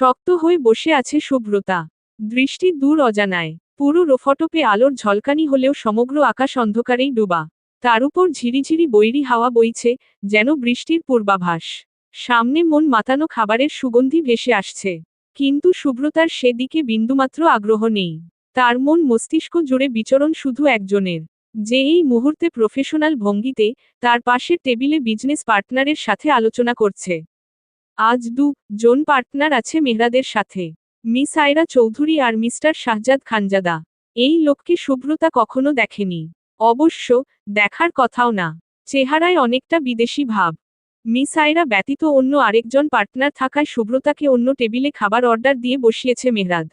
শক্ত হয়ে বসে আছে শুভ্রতা। দৃষ্টি দূর অজানায়। পুরো রোফটপে আলোর ঝলকানি হলেও সমগ্র আকাশ অন্ধকারেই ডুবা। তার উপর ঝিরিঝিরি বৈরি হাওয়া বইছে, যেন বৃষ্টির পূর্বাভাস। সামনে মন মাতানো খাবারের সুগন্ধি ভেসে আসছে। কিন্তু শুভ্রতার সেদিকে বিন্দুমাত্র আগ্রহ নেই। তার মন মস্তিষ্ক জুড়ে বিচরণ শুধু একজনের। যে এই মুহূর্তে প্রফেশনাল ভঙ্গিতে তার পাশের টেবিলে বিজনেস পার্টনারের সাথে আলোচনা করছে। আজ দু জন পার্টনার আছে মেহরাদের সাথে। মিস আয়রা চৌধুরী আর মিস্টার শাহজাদ খানজাদা। এই লোককে শুভ্রতা কখনো দেখেনি। অবশ্য, দেখার কথাও না। চেহারায় অনেকটা বিদেশি ভাব। মিস আয়রা ব্যতীত অন্য আরেকজন পার্টনার থাকায় শুভ্রতাকে অন্য টেবিলে খাবার অর্ডার দিয়ে বসিয়েছে মেহরাদ।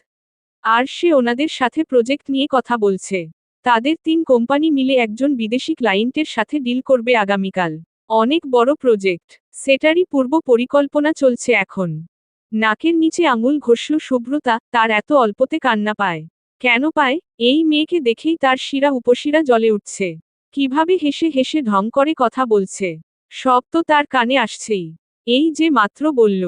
আর সে ওনাদের সাথে প্রজেক্ট নিয়ে কথা বলছে। তাদের তিন কোম্পানি মিলে একজন বিদেশি ক্লায়েন্টের সাথে ডিল করবে আগামীকাল। অনেক বড় প্রজেক্ট, সেটারই পূর্ব পরিকল্পনা চলছে এখন। নাকের নিচে আঙুল ঘষল শুভ্রতা তার এত অল্পতে কান্না পায়। কেন পায়? এই মেয়েকে দেখেই তার শিরা উপশিরা জ্বলে উঠছে। কীভাবে হেসে হেসে ঢং করে কথা বলছে? সব তো তার কানে আসছেই। এই যে মাত্র বলল,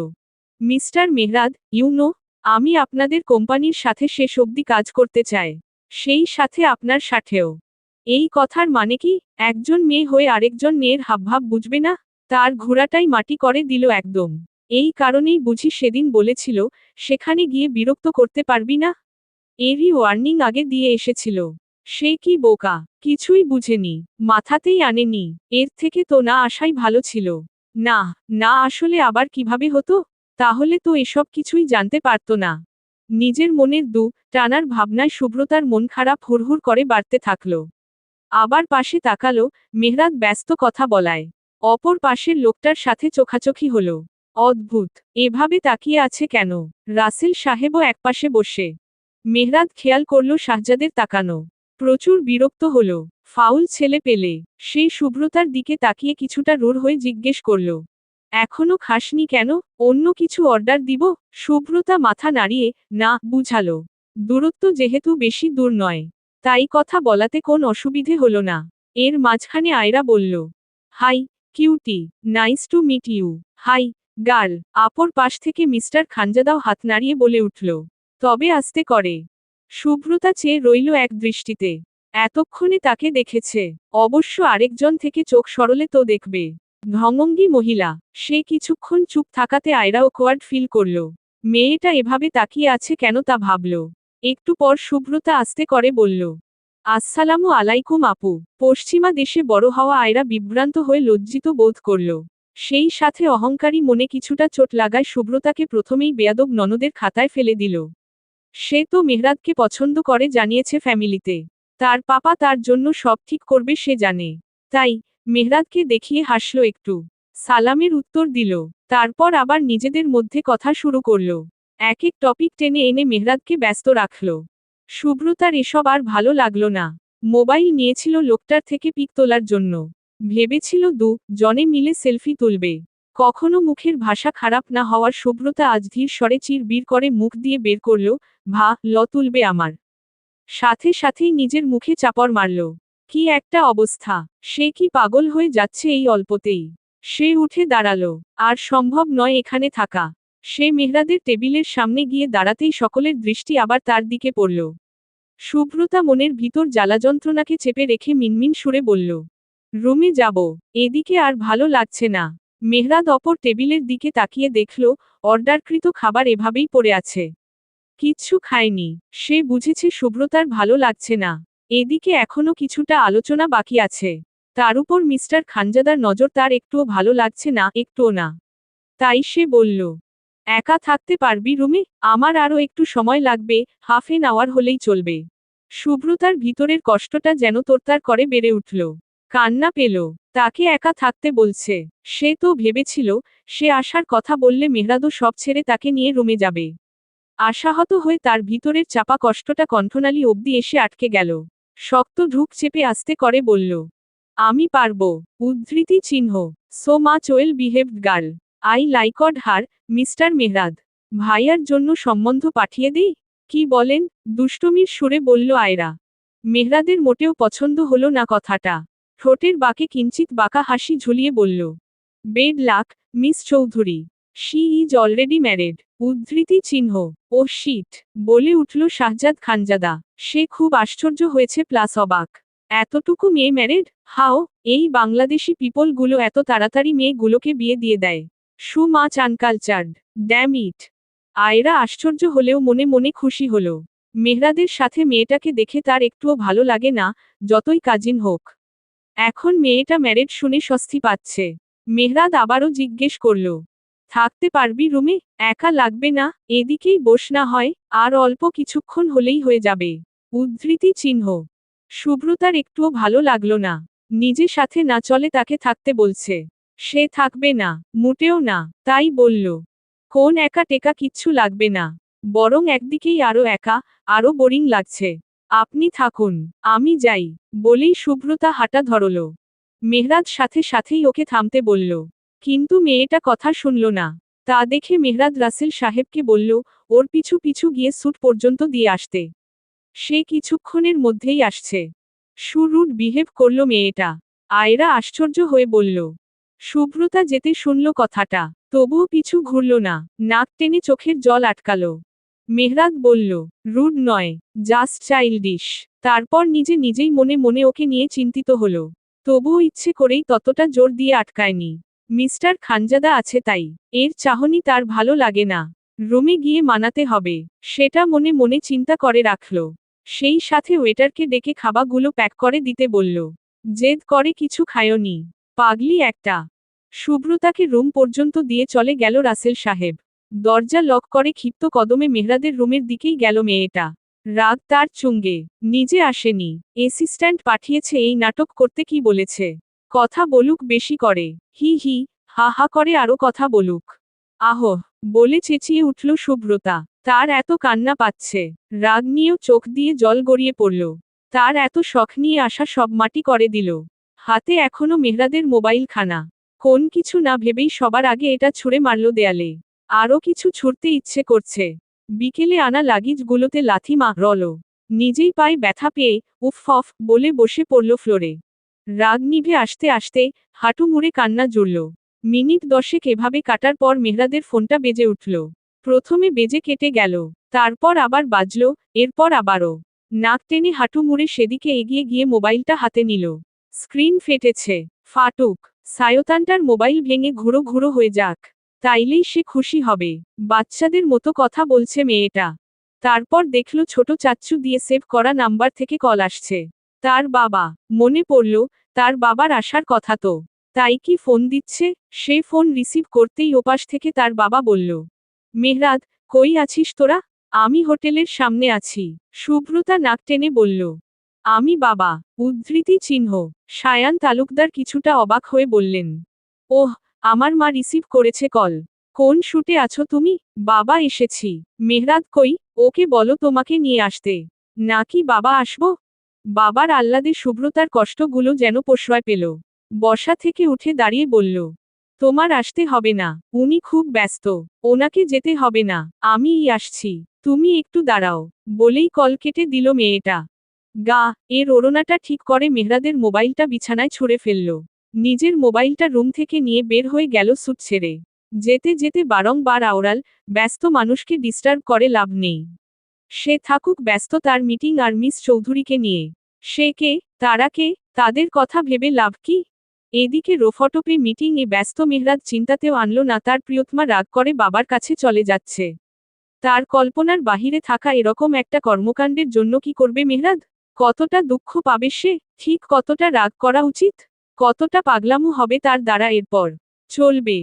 মিস্টার মেহরাদ ইউনো আমি আপনাদের কোম্পানির সাথে শেষ অবধি কাজ করতে চাই। সেই সাথে আপনার সাথেও। এই কথার মানে কি? একজন মেয়ে হয়ে আরেকজন মেয়ের হাবভাব বুঝবে না? তার ঘোড়াটাই মাটি করে দিল একদম। এই কারণেই বুঝি সেদিন বলেছিল, সেখানে গিয়ে বিরক্ত করতে পারবি না? এরই ওয়ার্নিং আগে দিয়ে এসেছিল। সে কি বোকা? কিছুই বুঝেনি। মাথাতেই আনেনি। এর থেকে তো না আসাই ভালো ছিল। না না আসলে আবার কীভাবে হতো? তাহলে তো এসব কিছুই জানতে পারত না। নিজের মনের দু টানার ভাবনায় শুভ্রতার মন খারাপ হুড়হুড় করে বাড়তে থাকল। আবার পাশে তাকালো, মেহরাত ব্যস্ত কথা বলায়। অপর পাশের লোকটার সাথে চোখাচোখি হল। অদ্ভুত, এভাবে তাকিয়ে আছে কেন? রাসেল সাহেবও একপাশে বসে। মেহরাত খেয়াল করল শাহজাদের তাকানো। প্রচুর বিরক্ত হল। ফাউল ছেলে পেলে। সেই শুভ্রতার দিকে তাকিয়ে কিছুটা রোর হয়ে জিজ্ঞেস করল। এখনও খাসনি কেন? অন্য কিছু অর্ডার দিব? শুভ্রতা মাথা নাড়িয়ে না বুঝালো। দূরত্ব যেহেতু বেশি দূর নয়। তাই কথা বলাতে কোন অসুবিধে হল না। এর মাঝখানে আয়রা বলল, hi, cutie, nice to meet you. Hi, girl, আপর পাশ থেকে মিস্টার খানজাদাও হাত নাড়িয়ে বলে উঠল, তবে আসতে করে। শুভ্রতা চেয়ে রইল এক দৃষ্টিতে। এতক্ষণে তাকে দেখেছে। অবশ্য আরেকজন থেকে চোখ সরলে তো দেখবে। ধমঙ্গি মহিলা, সে কিছুক্ষণ চুপ থাকাতে আয়রা ওকওয়ার্ড ফিল করল। মেয়েটা এভাবে তাকিয়ে আছে কেন তা ভাবল। একটু পর শুভ্রতা আস্তে করে বলল, আসসালামু আলাইকুম আপু। পশ্চিমা দেশে বড় হওয়া আয়রা বিভ্রান্ত হয়ে লজ্জিত বোধ করল। সেই সাথে অহংকারী মনে কিছুটা চোট লাগায় শুভ্রতাকে প্রথমেই বেয়াদব ননদের খাতায় ফেলে দিল। সে তো মেহরাদকে পছন্দ করে জানিয়েছে ফ্যামিলিতে। তার পাপা তার জন্য সব ঠিক করবে সে জানে। তাই মেহরাদকে দেখিয়ে হাসল একটু। সালামের উত্তর দিল। তারপর আবার নিজেদের মধ্যে কথা শুরু করল। এক এক টপিক টেনে এনে মেহরাদকে ব্যস্ত রাখল। শুভ্রতার এসব আর ভালো লাগল না। মোবাইল নিয়েছিল লোকটার থেকে পিক তোলার জন্য। ভেবেছিল দু, জনে মিলে সেলফি তুলবে। কখনো মুখের ভাষা খারাপ না হওয়ার শুভ্রতা আজ ধীর স্বরে চির বীর করে মুখ দিয়ে বের করল, ভা, ল, তুলবে আমার। সাথে সাথেই নিজের মুখে চাপড় মারল। কি একটা অবস্থা। সে কি পাগল হয়ে যাচ্ছে এই অল্পতেই? সে উঠে দাঁড়াল। আর সম্ভব নয় এখানে থাকা। সে মেহরাদের টেবিলের সামনে গিয়ে দাঁড়াতেই সকলের দৃষ্টি আবার তার দিকে পড়ল। শুভ্রতা মনের ভিতর জ্বালা যন্ত্রণাকে চেপে রেখে মিনমিন সুরে বলল, রুমে যাব, এদিকে আর ভালো লাগছে না। মেহরাদ অপর টেবিলের দিকে তাকিয়ে দেখল, অর্ডারকৃত খাবার এভাবেই পড়ে আছে। কিচ্ছু খায়নি সে বুঝেছে শুভ্রতার ভালো লাগছে না। এদিকে এখনও কিছুটা আলোচনা বাকি আছে। তার উপর মিস্টার খানজাদার নজর তার একটুও ভালো লাগছে না, একটুও না। তাই সে বলল একা থাকতে পারবি রুমে? আমার আরও একটু সময় লাগবে, হাফ এন আওয়ার হলেই চলবে। শুভ্রতার ভিতরের কষ্টটা যেন তোরতার করে বেড়ে উঠল। কান্না পেল। তাকে একা থাকতে বলছে। সে তো ভেবেছিল, সে আসার কথা বললে মেহরাদও সব ছেড়ে তাকে নিয়ে রুমে যাবে। আশাহত হয়ে তার ভিতরের চাপা কষ্টটা কণ্ঠনালী অবধি এসে আটকে গেল। শক্ত ঢুক চেপে আসতে করে বলল, আমি পারব। উদ্ধৃতি চিহ্ন। So much well behaved girl I liked her, mister Mehrad. ভাইয়ার জন্য সম্বন্ধ পাঠিয়ে দিই? কি বলেন? দুষ্টমির সুরে বলল আয়রা। মেহরাদের মোটেও পছন্দ হলো না কথাটা। ঠোঁটের বাঁকে কিঞ্চিত বাঁকা হাসি ঝুলিয়ে বলল, bad luck, miss Chowdhury. She is already married. উদ্ধৃতি চিহ্ন। Oh shit. বলে উঠল শাহজাদ খানজাদা। সে খুব আশ্চর্য হয়েছে প্লাস অবাক। এতটুকু মেয়ে ম্যারেড? হাও, এই বাংলাদেশি পিপলগুলো এত তাড়াতাড়ি মেয়েগুলোকে বিয়ে দিয়ে দেয়। So much uncultured, damn it. Ayra আশ্চর্য হলেও মনে মনে খুশি হল। মেহরাদের সাথে মেয়েটাকে দেখে তার একটুও ভালো লাগে না, যতই কাজিন হোক। এখন মেয়েটা ম্যারেড শুনে স্বস্তি পাচ্ছে। মেহরাদ আবারও জিজ্ঞেস করল, থাকতে পারবি রুমে? একা লাগবে না? এদিকেই বস না হয়? আর অল্প কিছুক্ষণ হলেই হয়ে যাবে। উদ্ধৃতি চিহ্ন। সুব্রতার একটুও ভালো লাগল না। নিজে সাথে না চলে তাকে থাকতে বলছে। সে থাকবে না, মোটেও না, তাই বলল। কোন একা টেকা কিচ্ছু লাগবে না, বরং একদিকেই আরও একা, আরও বোরিং লাগছে। আপনি থাকুন, আমি যাই, বলেই শুভ্রতা হাঁটা ধরল। মেহরাজ সাথে সাথেই ওকে থামতে বলল। কিন্তু মেয়েটা কথা শুনল না। তা দেখে মেহরাদ রাসেল সাহেবকে বলল, ওর পিছু পিছু গিয়ে স্যুট পর্যন্ত দিয়ে আসতে। সে কিছুক্ষণের মধ্যেই আসছে। সুরুট বিহেভ করল মেয়েটা। আয়রা আশ্চর্য হয়ে বলল সুব্রতা যেতে শুনল কথাটা। তবুও পিছু ঘুরল না। নাক টেনে চোখের জল আটকাল। মেহরাদ বলল, রুড নয়, জাস্ট চাইল্ডিশ। তারপর নিজে নিজেই মনে মনে ওকে নিয়ে চিন্তিত হল। তবুও ইচ্ছে করেই ততটা জোর দিয়ে আটকায়নি। মিস্টার খানজাদা আছে তাই। এর চাহনি তার ভালো লাগে না। রুমে গিয়ে মানাতে হবে। সেটা মনে মনে চিন্তা করে রাখল। সেই সাথে ওয়েটারকে ডেকে খাবারগুলো প্যাক করে দিতে বলল। জেদ করে কিছু খায়নি। পাগলি একটা। সুব্রতাকে রুম পর্যন্ত দিয়ে চলে গেল রাসেল সাহেব। দরজা লক করে ক্ষিপ্ত কদমে মেহরাদের রুমের দিকেই গেল মেয়েটা। রাগ তার চুঙ্গে, নিজে আসেনি। অ্যাসিস্ট্যান্ট পাঠিয়েছে এই নাটক করতে কি বলেছে? কথা বলুক বেশি করে। হি হি, হা হা করে আরও কথা বলুক। আহ, বলে চেঁচিয়ে উঠল সুব্রতা। তার এত কান্না পাচ্ছে। রাগ নিয়েও চোখ দিয়ে জল গড়িয়ে পড়ল। তার এত শখ নিয়ে আসা সব মাটি করে দিল। হাতে এখনও মেহরাদের মোবাইল খানা কোন কিছু না ভেবেই সবার আগে এটা ছুঁড়ে মারল দেয়ালে। আরও কিছু ছুটতে ইচ্ছে করছে। বিকেলে আনা লাগিজগুলোতে লাথি মারল। নিজেই পায়ে ব্যথা পেয়ে উফ অফ বলে বসে পড়ল ফ্লোরে। রাগ নিভে আসতে আসতে হাঁটু মুড়ে কান্না জুড়ল। মিনিট দশেক এভাবে কাটার পর মেহরাদের ফোনটা বেজে উঠল। প্রথমে বেজে কেটে গেল, তারপর আবার বাজল, এরপর আবারও। নাক টেনে হাঁটু মুড়ে সেদিকে এগিয়ে গিয়ে মোবাইলটা হাতে নিল। স্ক্রিন ফেটেছে। ফাটুক। সায়তানটার মোবাইল ভেঙে ঘুরো ঘুরো হয়ে যাক। তাইলেই সে খুশি হবে। বাচ্চাদের মতো কথা বলছে মেয়েটা। তারপর দেখল ছোট চাচ্চু দিয়ে সেভ করা নাম্বার থেকে কল আসছে। তার বাবা। মনে পড়ল, তার বাবার আসার কথা তো। তাই কি ফোন দিচ্ছে? সে ফোন রিসিভ করতেই ওপাশ থেকে তার বাবা বলল, মেহরাদ, কই আছিস তোরা? আমি হোটেলের সামনে আছি। সুব্রতা নাক টেনে বলল আমি বাবা, উদ্ধৃতি চিহ্ন। সায়ান তালুকদার কিছুটা অবাক হয়ে বললেন, ওহ, আমার মা রিসিভ করেছে কল। কোন শুটে আছো তুমি? বাবা এসেছি। মেহরাদ কই? ওকে বলো তোমাকে নিয়ে আসতে। নাকি বাবা আসব? বাবার আহ্লাদে শুভ্রতার কষ্টগুলো যেন প্রশ্রয় পেল। বসা থেকে উঠে দাঁড়িয়ে বলল, তোমার আসতে হবে না। উনি খুব ব্যস্ত। ওনাকে যেতে হবে না। আমিই আসছি। তুমি একটু দাঁড়াও। বলেই কল কেটে দিল মেয়েটা। গা, এর ওড়নাটা ঠিক করে মেহরাদের মোবাইলটা বিছানায় ছুঁড়ে ফেলল। নিজের মোবাইলটা রুম থেকে নিয়ে বের হয়ে গেল সুট ছেড়ে। যেতে যেতে বারংবার আওড়াল, ব্যস্ত মানুষকে ডিস্টার্ব করে লাভ নেই। সে থাকুক ব্যস্ত তার মিটিং আর মিস চৌধুরীকে নিয়ে। সে কে, তারা কে, তাদের কথা ভেবে লাভ কি? এদিকে রোফটপে মিটিং এ ব্যস্ত মেহরাজ চিন্তাতেও আনল না তার প্রিয়তমা রাগ করে বাবার কাছে চলে যাচ্ছে। তার কল্পনার বাহিরে থাকা এরকম একটা কর্মকাণ্ডের জন্য কি করবে মেহরাদ? কতটা দুঃখ পাবে সে? ঠিক কতটা রাগ করা উচিত? কতটা পাগলামু হবে তার দ্বারা এরপর? চলবে।